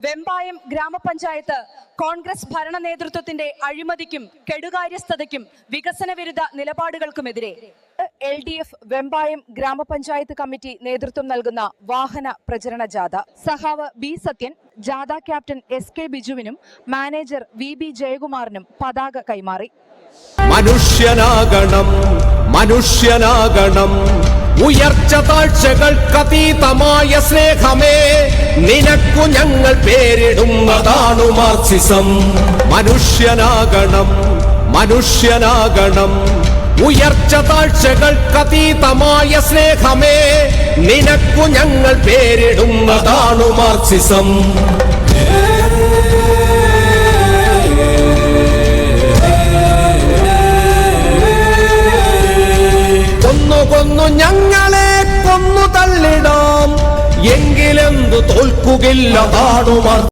വെമ്പായം ഗ്രാമപഞ്ചായത്ത് കോൺഗ്രസ് ഭരണ നേതൃത്വത്തിന്റെ അഴിമതിക്കും കെടുകാര്യസ്ഥതയ്ക്കും വികസന വിരുദ്ധ നിലപാടുകൾക്കുമെതിരെ. എൽ ഡി എഫ് വെമ്പായം ഗ്രാമപഞ്ചായത്ത് കമ്മിറ്റി നേതൃത്വം നൽകുന്ന വാഹന പ്രചരണ ജാഥ. സഹാവ് ബി സത്യൻ ജാഥ ക്യാപ്റ്റൻ എസ് കെ ബിജുവിനും മാനേജർ വി ബി ജയകുമാറിനും പതാക കൈമാറി. മനുഷ്യനാകണം മനുഷ്യനാകണം. ഉയർച്ച താഴ്ചകൾക്കതീതമായ സ്നേഹമേ. നിനക്കു ഞങ്ങൾ പേരിടുന്നതാണു മാർസിസം. മനുഷ്യനാകണം മനുഷ്യനാകണം. ഉയർച്ച താഴ്ചകൾക്കതീതമായ സ്നേഹമേ. നിനക്കു ഞങ്ങൾ പേരിടുന്നതാണു മാർസിസം. കൊന്നു കൊന്നു ഞങ്ങളെ കൊന്നു തള്ളിടാം. എങ്കിലെന്തു തോൽക്കുകില്ല താണുമാർ